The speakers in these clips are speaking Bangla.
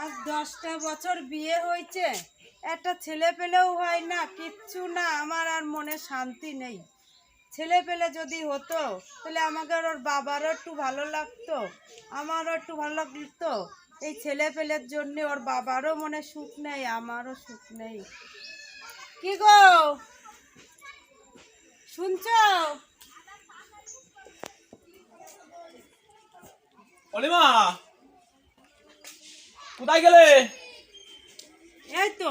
আজ দশটা বছর বিয়ে হয়েছে। একটা ছেলে পেলেও হয় না, কিচ্ছু না, আমার আর মনে শান্তি নেই। ছেলে পেলে যদি হতো, তাহলে আমাকে ওর বাবারও একটু ভালো লাগতো, আমারও একটু ভালো লাগতো। এই ছেলে পেলের জন্য ওর বাবারও মনে সুখ নেই, আমারও সুখ নেই। কি গো? শুনছো? অলিমা! কোথায় গেলে? এই তো।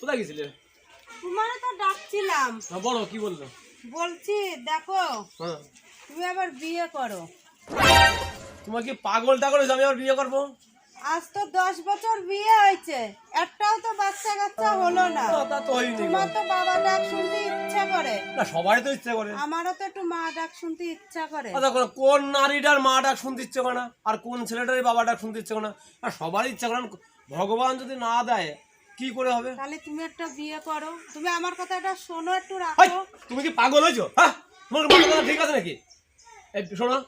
কোথায় গেছিলে? তোমারে তো ডাকছিলাম। বলো কি বলল? বলছি দেখো হ্যাঁ। তুমি আবার বিয়ে করো। তোমার কি পাগল টাগল? আমি আবার বিয়ে করব? আজ তো দশ বছর বিয়ে হয়েছে। একটাও তো বাচ্চা কাচ্চা হলো না। তা তো হয়নি তোমার তো বাবা ডাক শুনতে ইচ্ছা করে। না সবাই তো ইচ্ছে করে। আমারও তো একটু মা ডাক শুনতে ইচ্ছা করে। আচ্ছা কোন- কোন নারীটার মা ডাক শুনতে ইচ্ছে করে না? আর কোন ছেলেটারই বাবা ডাক শুনতে ইচ্ছে করে না? আর সবারই ইচ্ছা করে না। ভগবান যদি না দেয় কি করে হবে? তাহলে তুমি একটা বিয়ে করো। তুমি আমার কথা কথাটা শোনো একটু রাখো। তুমি কি পাগল হয়েছো? হ্যাঁ? তোমার কথা ঠিক আছে নাকি? এই শোনো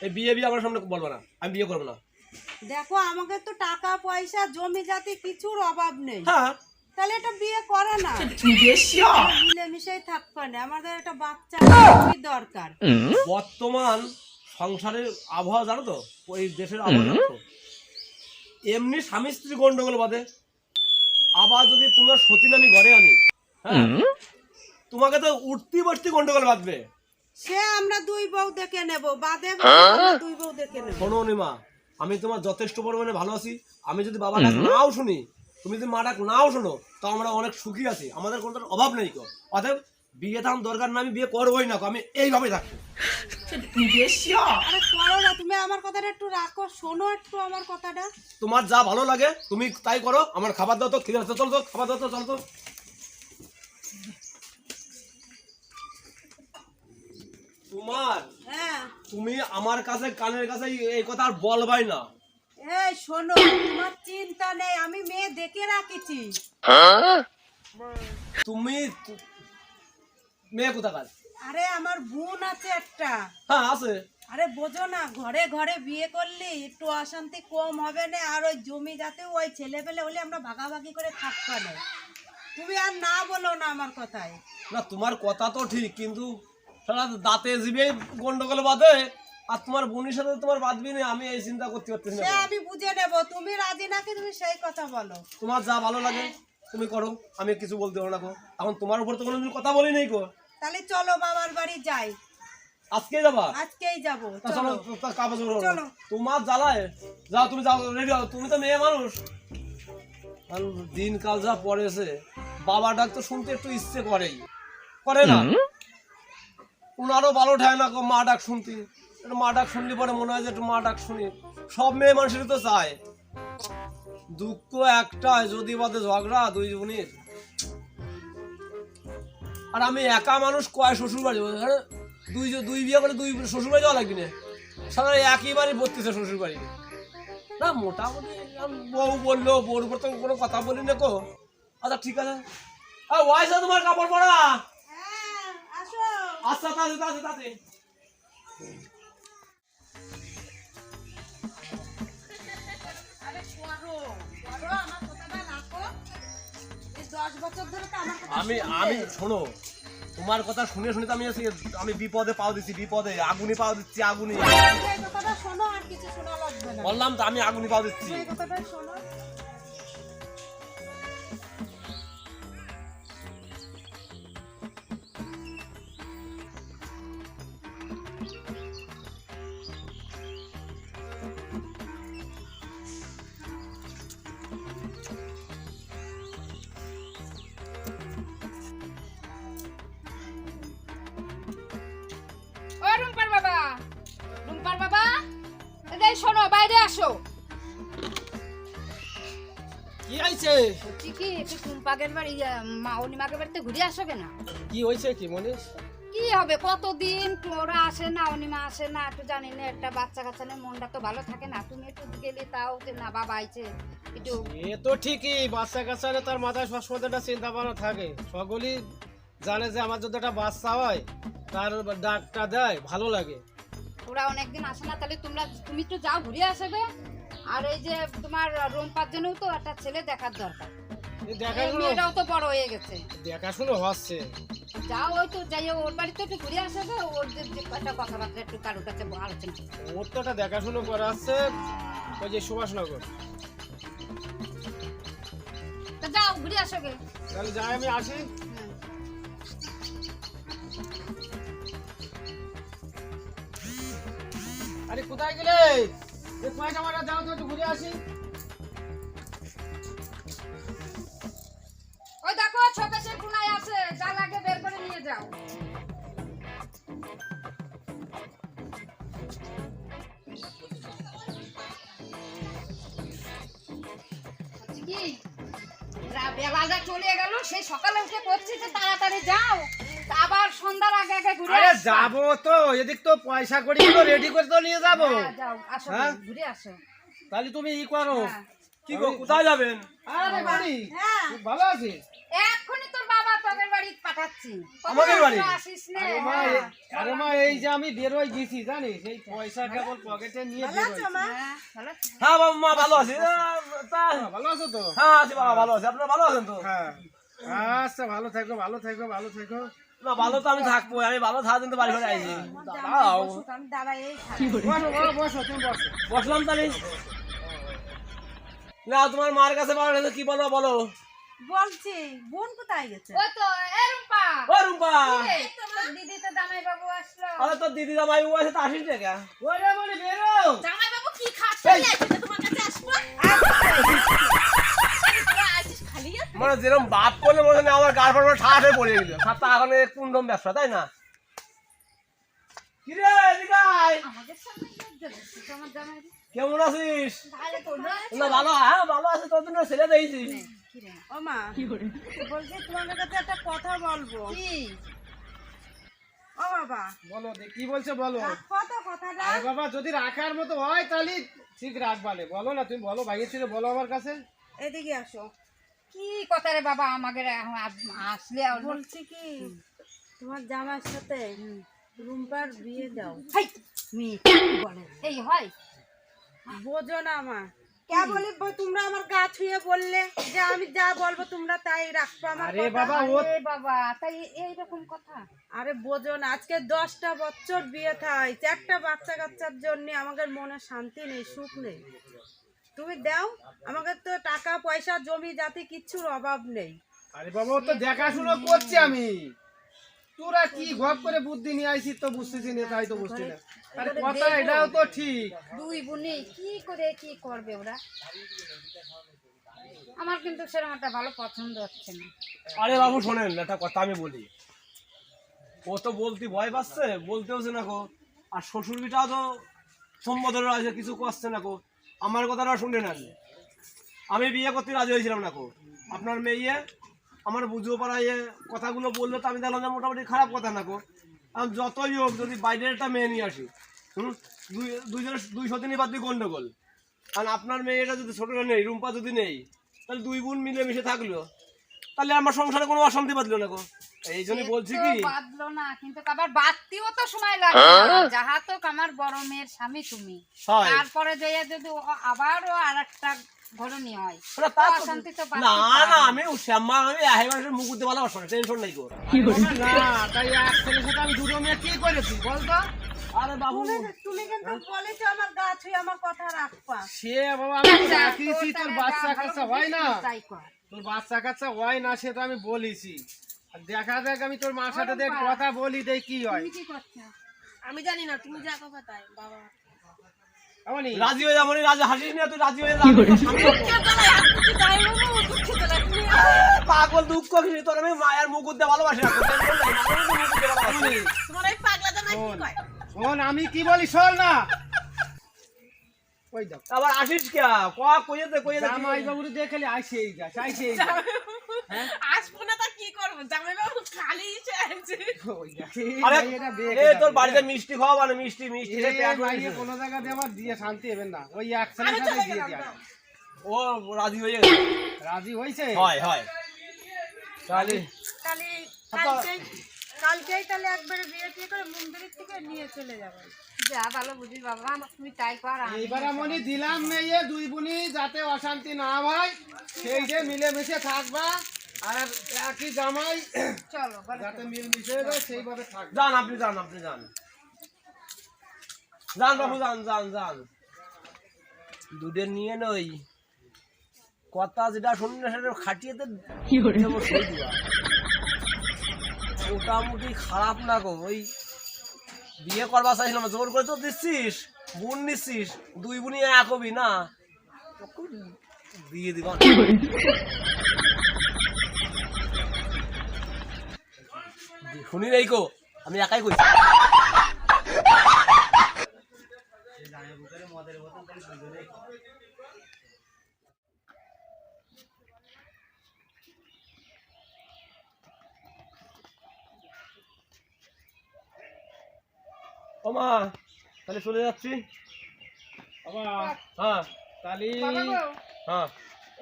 এই বিয়ে বিয়ে আমার সামনে বলব না। আমি বিয়ে করব না। দেখো আমাকে তো টাকা পয়সা জমি জাতি কিছুর অভাব নেই। হ্যাঁ। তাহলে একটা বিয়ে করো না। মিলেমিশেই থাকবে না। আমাদের একটা বাচ্চা দরকার। বর্তমান সংসারের আবহাওয়া জানো তো? ওই দেশের আবহাওয়া এমনি স্বামী স্ত্রী গন্ডগোল বাদে আবার যদি তোমরা সতী নামি ঘরে আনি হ্যাঁ? তোমাকে তো উঠতি বসতি গন্ডগোল বাঁধবে। সে আমরা দুই বউ দেখে নেব। বাদে দুই বউ দেখে নেব। শোনো নিমা আমি তোমার যথেষ্ট পরিমাণে ভালো আছি। আমি যদি বাবা ডাক নাও শুনি তুমি যদি মা ডাক নাও শোনো তো আমরা অনেক সুখী আছি। আমাদের কোনো অভাব নেই কো অতএব বিয়ে থাম দরকার না আমি বিয়ে করবোই না আমি এইভাবে থাকব। আরে করো না তুমি আমার কথাটা একটু রাখো শোনো একটু আমার কথাটা। তোমার যা ভালো লাগে তুমি তাই করো। আমার খাবার দাও তো খিদে আছে চলো তো খাবার দাও তো চলো তো। তোমার হ্যাঁ। তুমি আমার কাছে কানের কাছে এই কথা আর বলবাই না। এই শোনো তোমার চিন্তা নেই আমি মেয়ে দেখে রাখেছি। তুমি মেয়ে কোথাকার? আরে আমার বোন আছে একটা। হ্যাঁ আছে। আরে বোঝো না ঘরে ঘরে বিয়ে করলে একটু অশান্তি কম হবে না আর ওই জমি যাতে ওই ছেলে পেলে হলে আমরা ভাগাভাগি করে থাকতাম তুমি আর না বলো না আমার কথায়। না তোমার কথা তো ঠিক কিন্তু সারা দাঁতে জিবে গন্ডগোল বাঁধে আর তোমার বোনের সাথে তোমার বাঁধবি না আমি এই চিন্তা করতে পারতেছি না আমি বুঝে নেব তুমি রাজি নাকি তুমি সেই কথা বলো। তোমার যা ভালো লাগে তুমি করো আমি কিছু বলতে পারব না গো। এখন তোমার উপর তো কোনোদিন কথা বলি নেই গো। তাহলে চলো বাবার বাড়ি যাই। আজকে যাবা? আজকেই যাব চলো চলো। তা কাগজ চলো। তোমার জ্বালায় যাও তুমি যাও রেডি হও। তুমি তো মেয়ে মানুষ। দিনকাল যা পড়েছে বাবা ডাক তো শুনতে একটু ইচ্ছে করেই। করে না? উনারও ভালো ঠায় না মা ডাক শুনতে। একটু মা ডাক শুনলে পরে মনে হয় যে একটু মা ডাক শুনি। সব মেয়ে মানুষেরই তো চায়। দুঃখ একটাই যদি বাদে ঝগড়া, দুই বোনের। আর আমি একা মানুষ কয় শ্বশুর বাড়ি হ্যাঁ? দুই দুই বিয়ে করে দুই শ্বশুর বাড়ি যাওয়া লাগবে না। সারা বাড়ি ভর্তিছে শ্বশুর বাড়ি না, মোটামুটি বউ বলল, বউর তো কোনো কথা বলি না কো আচ্ছা ঠিক আছে। আ ওয়াইসা তোমার কাপড় পরা। হ্যাঁ আচ্ছা তাতে তাতে তাতে। আরে সরো সরো আমার কথাটা রাখো। এই দশ বছর ধরে তো আমার কথা আমি আমি শোনো তোমার কথা শুনে শুনে তো আমি আমি বিপদে পাও দিচ্ছি বিপদে আগুনে পাও দিচ্ছি আগুনে। তুমি এই কথাটা শোনো আর কিছু শোনা লাগবে না। বললাম তো আমি আগুনে পাও দিচ্ছি। টুম্পাকের বাড়ি মা অনিমাকে বাড়িতে ঘুরে আসো কেন? কি হয়েছে কি মনীষ কি হবে? কতদিন ওরা আসে না অনিমা আসে না একটু জানি না একটা বাচ্চা কাচ্চা নিয়ে মনটা তো ভালো থাকে না। তুমি একটু গেলে তাও যে না বাবা আইছে। একটু এ তো ঠিকই বাচ্চা কাচ্চা তার মাথায় সবসময় তো একটা চিন্তা ভাবনা থাকে। সকলেই জানে যে আমার যদি একটা বাচ্চা হয় তার ডাকটা দেয় ভালো লাগে। ওরা অনেকদিন আসে না তাহলে তোমরা তুমি একটু যাও ঘুরে আসবে। আর এই যে তোমার রুম্পার জন্যও তো একটা ছেলে দেখার দরকার। মেয়েটাও তো বড় হয়ে গেছে। দেখাশুনো হচ্ছে। যাও ওই তো যাই হোক, ওর বাড়িতে একটু ঘুরে আসে ওর যে একটা কথাবার্তা একটু কারোর কাছে আলোচনা ওর তো একটা দেখাশুনো করা আছে ওই যে সুভাষনগর। যাও ঘুরে আসো গে তাহলে যাই আমি আসি। আরে কোথায় গেলে? এই পয়সা মারা যাও তো একটু ঘুরে আসি। চলে সেই সকালে উঠে করছি যে তাড়াতাড়ি যাও। আবার সন্ধ্যার আগে আগে ঘুরে আরে। যাব তো এদিক তো পয়সা করি তো রেডি করে তো নিয়ে যাব। হ্যাঁ, যাও আসো হ্যাঁ? ঘুরে আসো। তাহলে তুমি ই করো। হ্যাঁ। কি গো কোথায় যাবেন? আরে বাড়ি। হ্যাঁ। ভালো আছিস? এক্ষুনি তোর বাবা তোদের বাড়ি পাঠাচ্ছি। আমাদের বাড়ি? আসিস নে। আরে মা। এ- আরে মা এই যে আমি বেরোয় গেছি জানিস? এই পয়সা কেবল পকেটে নিয়ে হ্যাঁ, ভালো আছিস? হ্যাঁ বাবা মা ভালো আছি। তা ভালো আছো তো? হ্যাঁ আছি বাবা ভালো আছি। আপনারা ভালো আছেন তো? হ্যাঁ। আচ্ছা ভালো থাকো ভালো থাকো ভালো থাকো। না ভালো তো আমি থাকব আমি ভালো থাকার জন্য তো বাড়ি ঘরে আইছি। আমি বসলাম তাহলে। না তোমার মার কাছে কাছে কি বলো বলো? বলছি বোন কোথায় গেছে? তো এ রুম্পা। ও রুম্পা। এই, দিদি তো জামাই বাবু আসলো। আরে তোর দিদি জামাই ও আছে তা আসিস টাকা ওরে বলে বেরো। জামাই বাবু কি খাচ্ছে? তোমার কাছে আসব তোরা আসিস খালি মানে যেরকম বাপ করলে মনে হয় আমার গার ঠাস হয়ে পড়ে গেল সাত টাকা এখন কুন্ডম ব্যবসা তাই না? কিরে। কেমন আছিস? না ভালো হ্যাঁ ভালো আছে তোর জন্য ছেলে দিয়েছি কি রে? ও মা বলছি তোমাদের কাছে একটা কথা বলব। কি? ও বাবা। বলো কি বলছো বলো। কত কথাটা। আরে বাবা যদি রাখার মতো হয় তাহলে ঠিক রাখবালে। বলো না তুমি বলো ভাইয়ের ছিল বলো আমার কাছে। এদিকে আসো। কি কথা রে বাবা? আমাকে আসলে বলছি কি তোমার জামার সাথে রুম্পার বিয়ে দাও। এই হয়। বোঝো না মা কে বলি? তোমরা আমার গা ছুঁয়ে বললে যে আমি যা বলব তোমরা তাই রাখব আমার আরে বাবা আরে বাবা তাই এইরকম কথা? আরে বোঝো না আজকে দশটা বছর বিয়ে থাই চারটা বাচ্চা কাচ্চার জন্য আমাদের মনে শান্তি নেই সুখ নেই। তুমি দাও আমাকে তো টাকা পয়সা জমি জাতি কিচ্ছুর অভাব নেই। আরে বাবা তো দেখাশুনো করছি আমি। তোরা কি ঘপ করে বুদ্ধি নিয়ে আইছিস তো বুঝতেছি না তাই তো বুঝছি না। আরে কথা এটাও তো ঠিক। দুই বোনে কি করে কি করবে ওরা? আমার কিন্তু সেরকম একটা ভালো পছন্দ হচ্ছে না। আরে বাবু শোনেন একটা কথা আমি বলি। ও তো বলতে ভয় পাচ্ছে বলতেওছে না কো আর শ্বশুর বিটাও তো সম্বোধন আছে কিছু করছে না কো আমার কথাটা শুনে নেন। আমি বিয়ে করতে রাজি হয়েছিলাম নাকো আপনার মেয়ে, আমার বুঝিও পাড়াইয়ে কথাগুলো বলল তো আমি দেখলাম যে মোটামুটি খারাপ কথা না কো। আমি যতই হোক, যদি বাইরের একটা মেয়ে নিয়ে আসি, হুম, দুই, দুইজনের, দুই সতিনী বাদ দিয়ে গন্ডগোল। কারণ আপনার মেয়েটা যদি ছোটটা নেই, রুম্পা যদি নেই, তাহলে দুই বোন মিলেমিশে থাকল। তাহলে আমার সংসারে কোনো অশান্তি বাঁধলো না গো এই জন্যই বলছি কি? তো বাঁধলো না কিন্তু আবার বাড়তিও তো সময় লাগে যাহা তো আমার বড় মেয়ের স্বামী তুমি। তারপরে যাইয়া যদি আবারও আর একটা ঘরণী হয় না, তা তো- অশান্তি তো না বাড়তেই না পারে। আমি শ্যামা আমি আহে মানুষের মুখ উঠতে ভালোবাসো না টেনশন নাই গো না তাই এক ছেলের সাথে আমি দুটো মেয়ে কি করেছি বলতো? আরে বাবু। তুমি- তুমি কিন্তু বলেছ আমার গা ছুঁয়ে আমার কথা রাখবা। সে বাবা আমি রাখিছি তোর বাচ্চা কাচ্চা হয় না। তোর বাচ্চা কাচ্চা হয় না সে তো আমি বলেছি। দেখা যাক আমি তোর মার সাথে দেখ কথা বলি দেখ কি হয়। তুমি কি করছ? আমি জানি না তুমি যা কথা তাই বাবা। এমনই রাজি হয়ে যাব রাজি হাসিস না তুই রাজি হয়ে যাবি পাগল দুঃখ কিছু তোর আমি মায়ের মুখ উঠতে ভালোবাসি না। তোমার এই কি কয়? শোন আমি কি বলি শোন না। আবার আসিস কে? কয়া কইয়ে দে কইয়ে দে। জামাই বাবুরে দেখলে আইসেই যাস আইসেই যাস আসব তোর বাড়িতে মিষ্টি খাওয়া মানে মিষ্টি মিষ্টি। এ সে পেট ভাইয়ে ভরেছে। কোনো জায়গাতে আমার দিয়ে শান্তি হবে না। ওই এক ছেলের আমি দিয়ে ও রাজি হয়ে গেছে? রাজি হয়েছে? হয় হয়। তাহলে তাহলে আচ্ছা। কালকে কালকেই তাহলে একবারে বিয়ে টিয়ে করে মন্দিরের থেকে নিয়ে চলে যাব। যা ভালো বুঝি বাবা তুমি তাই কর আমি এইবার আমি দিলাম মেয়ে দুই বোনই যাতে অশান্তি না হয়। সেই যে মিলেমিশে থাকবা। আর একই জামাই চলো যাতে মিলমিশে যায় সেইভাবে থাকবে। যান আপনি যান আপনি যান। যান বাবু যান যান যান। দুধে নিয়ে নই। কথা যেটা শুনলে সেটা খাটিয়ে মোটামুটি খারাপ না গো ওই বিয়ে করবা চাইছিলাম জোর করে তো দিচ্ছিস বোন নিচ্ছিস দুই বোনই এক হবি না? দিয়ে দিবা। শুনি নাই কো আমি একাই কইছি। ও মা তাহলে চলে যাচ্ছি। হ্যাঁ তাহলে হ্যাঁ।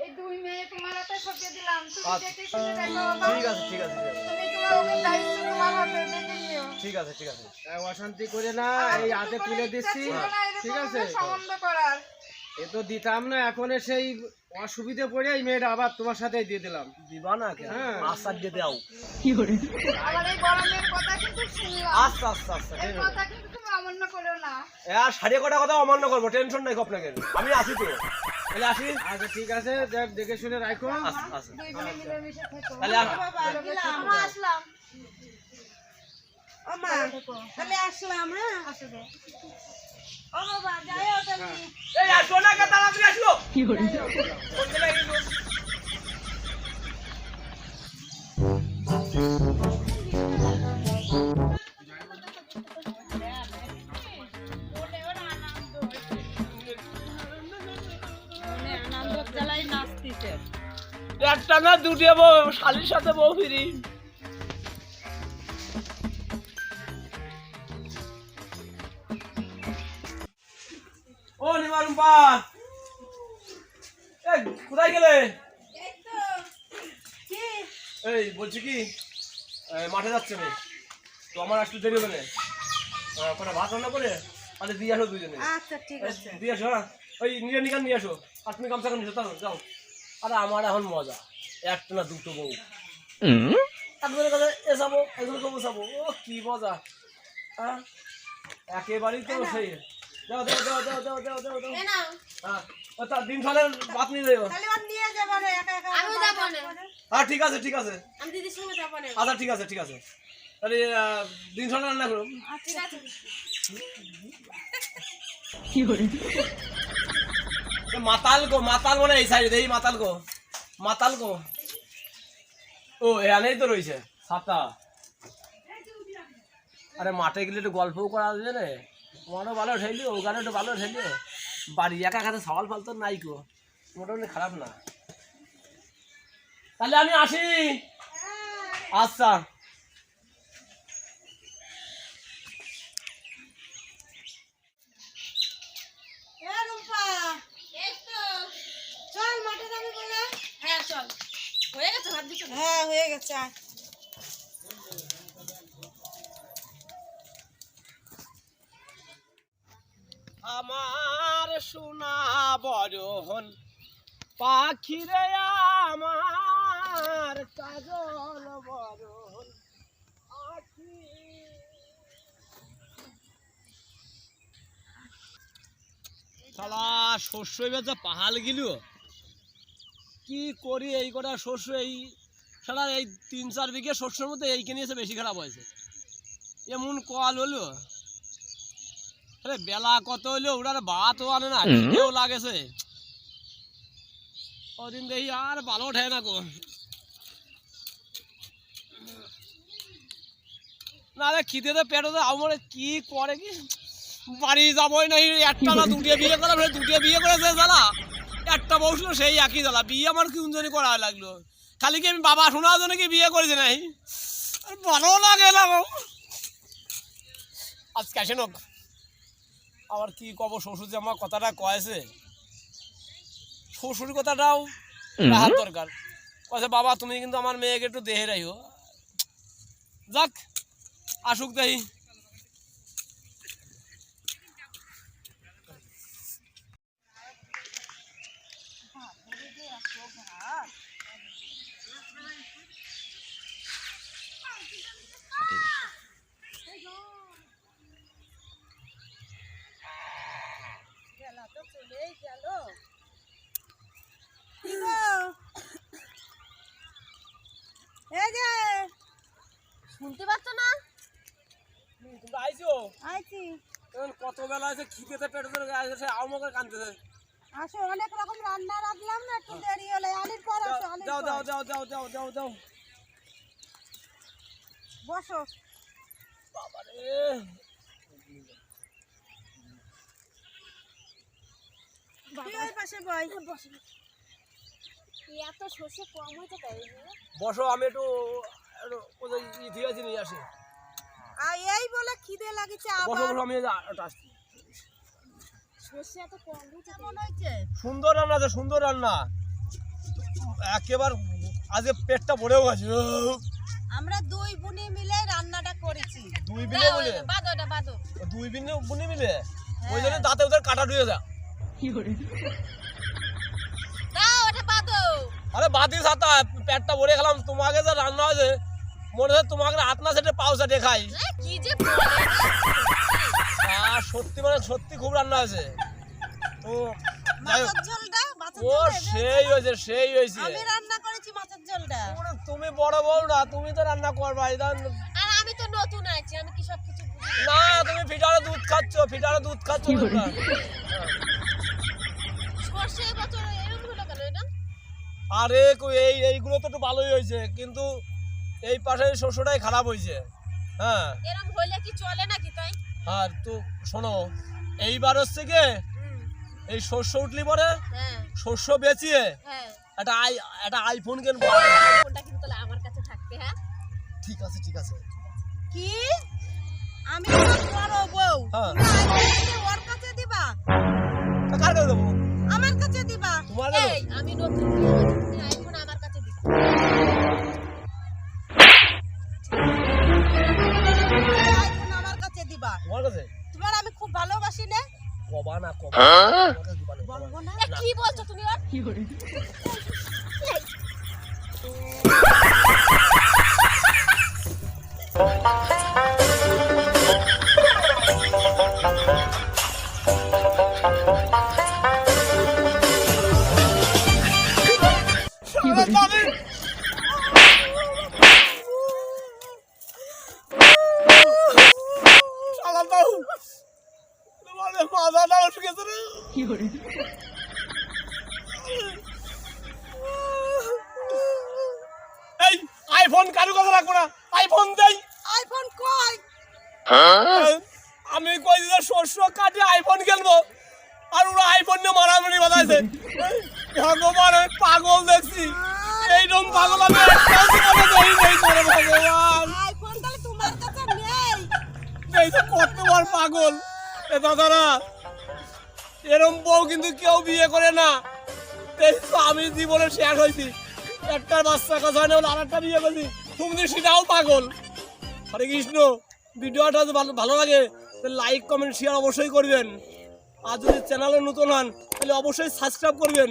এই দুই মেয়ে তোমার হাতে সঁপে দিলাম। তুমি আচ্ছা। দেখে শুনে দেখো ঠিক আছে ঠিক আছে ঠিক আছে। তুমি তোমার ওকে দায়িত্ব তোমার হাতে দেখে নিও ঠিক আছে ঠিক আছে। অশান্তি করে না এই হাতে তুলে দিচ্ছি। ঠিক আছে। সম্বন্ধ করার। এ তো দিতাম না এখন সেই অসুবিধে পড়ে এই মেয়েটা আবার তোমার সাথেই দিয়ে দিলাম। দিবা না কেন হ্যাঁ। আচ্ছা দিয়ে দাও। আমার এই বড় মেয়ের কথা কিন্তু শুনলাম। আচ্ছা আচ্ছা আচ্ছা এই ঠিক কথা কিন্তু তুমি অমান্য করো না। এ আর সাড়ে কটা কথা অমান্য করব টেনশন নাই আপনাকে। আমি আছি তো। তাহলে আসি? আচ্ছা ঠিক আছে দেখ দেখে শুনে রাখো। তাহলে আমরা আসলাম। ও মা তাহলে আসলাম হ্যাঁ? ও বাবা যাই তাহলে। এই আসো না কে তাড়াতাড়ি আসো আনন্দ না বউ শালির সাথে বউ ফিরি। ও নিমারুম্পা এই কোথায় গেলে? এই বলছি কি মাঠে যাচ্ছে আমি তো আমার একটু দেরি হবে না। ওখানে ভাত রান্না করে তাহলে দিয়ে আসো দুজনে। আচ্ছা ঠিক আছে। দিয়ে আসো হ্যাঁ? ওই নিজের নিকান নিয়ে আসো। আর তুমি গামছা কাম নিছো তাও যাও। আরে আমার এখন মজা। একটা না দুটো বউ। একজনের কাছে এ যাব একজনের কাছে যাব। ও কি মজা। হ্যাঁ? একেবারেই তো সেই। দাও দাও দাও দাও দাও দাও দাও দাও হ্যাঁ। ও তার দিন ভাত নিয়ে হ্যাঁ ঠিক আছে ঠিক আছে। আমি দিদির সঙ্গে যাব না। আচ্ছা ঠিক আছে ঠিক আছে। তাহলে দিন ফলে রান্না ঠিক আছে। মাতাল গো মাতাল মানে এই সাইড এই মাতাল গো। মাতাল গো। ও এখানেই তো রয়েছে সাতটা আরে মাঠে গেলে একটু গল্পও করা যাবে না তোমারও ভালো ঠেলিও ওখানে একটু ভালো ঠেলিও বাড়ি একা খাতে সওয়াল ফাল তো নাই গো মোটামুটি খারাপ না। তাহলে আমি আসি। আচ্ছা। চল মাঠে যাবি বলে? হ্যাঁ চল। হয়ে গেছে ভাত দিচ্ছ হ্যাঁ হয়ে গেছে আমার সোনা বরহন পাখিরে আমার কাজল বরহন আখি শালা শস্য এবার যা পাহাল গিল। কি করি এই কটা শস্য এই শালা এই তিন চার বিঘে শস্যের মধ্যে এইখানে এসে বেশি খারাপ হয়েছে। এমন কল হলো। আরে বেলা কত হইল ওটার ভাতও আনে না খিদেও লাগেছে। ওদিন দেখি আর ভালো ওঠে না গো না রে খিদেতে পেটে আমার কি করে কি? বাড়ি যাবোই নাই একটা না দুটিয়ে বিয়ে করা দুটিয়ে বিয়ে করেছে জ্বালা একটা বসল সেই একই জ্বালা বিয়ে আমার কোনজনই করা লাগল? খালি কি আমি বাবা শোনার জন্য কি বিয়ে করেছি নাই? আর ভালো লাগে না গো। আজকে আসেন হোক। আবার কি কব শ্বশুর যে আমার কথাটা কয়েছে? শ্বশুর কথাটাও রাখার দরকার। কয়েছে বাবা তুমি কিন্তু আমার মেয়েকে একটু দেহে রাইও। যাক আসুক দেই বেলা তো চলেই গেল কি গো? এই যে শুনতে পাচ্ছ না তোমরা আইছো? আইছি। এখন কত বেলা আছে খিদেতে পেটে ধরে আছে সে আসো অনেক রকম রান্না রাখলাম না একটু দেরি হলে। আলির পর আসো যাও যাও যাও যাও যাও যাও যাও। বসো। বাবারে। তুই ওই পাশে বই এত সর্ষে কম হয়েছে তাই বসো আমি একটু ইতিহাস নিয়ে আসি। লাগিছে আবার বসো আমি আসছি। সুন্দর রান্না আছে সুন্দর রান্না। একেবার পেটটা ভরেও গেছে আমরা দুই বুনি মিলে রান্নাটা করেছি। দুই বিনে বলে? বাদো বাদো। দুই বিনে বুনে মিলে? ওই জন্য দাঁতে ওদের কাটা ঢুয়ে যা দাও এটা বাদো। আরে বাদি সাতা পেটটা ভরে গেলাম। তোমাকে যে রান্না হয়েছে মনে হয় তোমাকে হাত না সেটে পাও সেটে খাই। কি যে আর সত্যি মানে সত্যি খুব রান্না হয়েছে। তো যাই হোক, মাছের ঝোলটা মাছের ও ঝোল সেই হয়েছে সেই হয়েছে। আমি রান্না করেছি মাছের ঝোলটা। ওরে, তুমি বড় বউ না তুমি তো রান্না করবা এটা আর আমি তো নতুন আছি আমি কি সব কিছু বুঝি না? তুমি ফিটারে দুধ খাচ্ছ ফিটারে দুধ খাচ্ছ তোমরা। সর্ষে এবছর এরকম হলো কেন এটা? আরে কই এই এইগুলো তো একটু ভালোই হয়েছে কিন্তু এই পাশে শস্যটাই খারাপ হয়েছে। হ্যাঁ। এরকম হইলে কি চলে নাকি তাই? আর তো শোনো এইবার হচ্ছে কি এই শস্য উঠলি পরে হ্যাঁ। শস্য বেচিয়ে হ্যাঁ। একটা আই একটা আইফোন কিনবো ফোনটা কিন্তু আমার কাছে থাকবে হ্যাঁ? ঠিক আছে ঠিক আছে। কি? আমি বড় বউ। হ্যাঁ। ওর কাছে দিবা? কার কাছে দেবো? আমার কাছে দিবা। তোমার এই আমি নতুন কবা না কবা এ, কি বলছো তুমি ভগবান আমি পাগল দেখছি। এইরকম পাগল আমি ভগবান। এই তো কত বড় পাগল। এ দাদারা এরম বউ কিন্তু কেউ বিয়ে করে না। এই তো আমি জীবনে শেয়ার হয়েছি একটা বাচ্চা কথা হয় না বলে আরেকটা বিয়ে করছি। তুমি সেটাও পাগল। হরে কৃষ্ণ ভিডিওটা যদি ভালো ভালো লাগে তাহলে লাইক কমেন্ট শেয়ার অবশ্যই করবেন। আর যদি চ্যানেলে নতুন হন তাহলে অবশ্যই সাবস্ক্রাইব করবেন।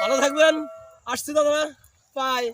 ভালো থাকবেন। আসছি দাদা। বাই